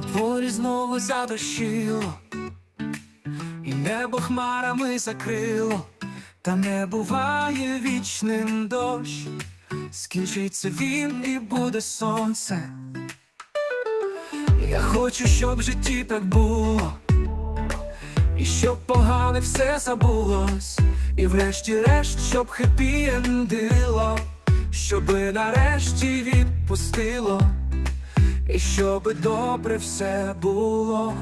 дворі знову задощило, і небо хмарами закрило, та не буває вічним дощ, скінчиться він і буде сонце. Я хочу, щоб в житті так було, і щоб погане все забулось, і врешті-решт, щоб хеппі-ендило, щоби нарешті відпустило, і щоби добре все було,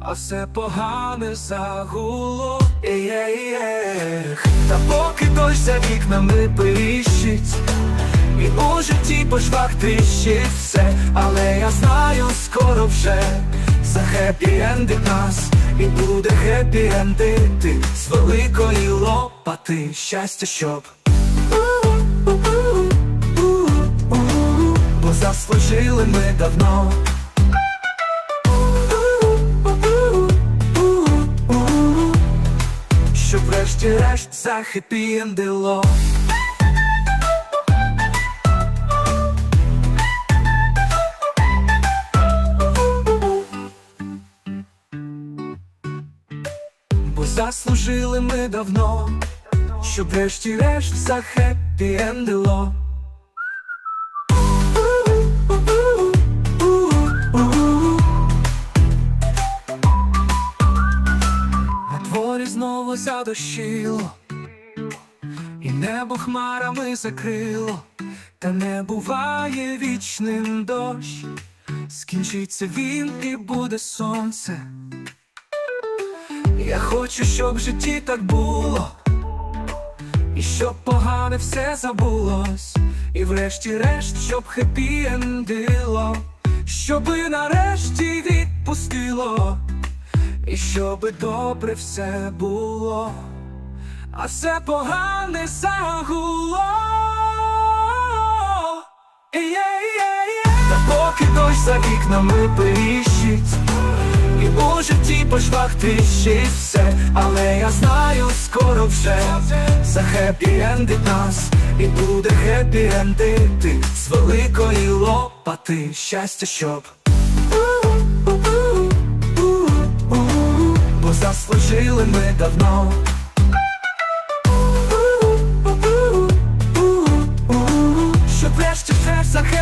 а все погане загуло. Ех, Та поки дощ за вікнами пищить, і у житті по швах тріщить все, але я знаю, скоро вже за хеппі-енди нас і буде хеппі-ендити з великої лопати щастя, щоб заслужили ми давно. Щоб врешті-решт за хеппі-ендило Бо заслужили ми давно, щоб врешті-решт за знову задощило, і небо хмарами закрило, та не буває вічним дощ, скінчиться він і буде сонце. Я хочу, щоб в житті так було, і щоб погане все забулось, і врешті-решт, щоб хеппі-ендило, щоби нарешті відпустило, і щоби добре все було, а все погане загуло. Та поки дощ за вікнами пищить і у житті по швах тріщить все, але я знаю, скоро вже за хеппі-ендить нас і буде хеппі-ендити з великої лопати. Щастя, щоб заслужили ми давно. Що врешті все захистити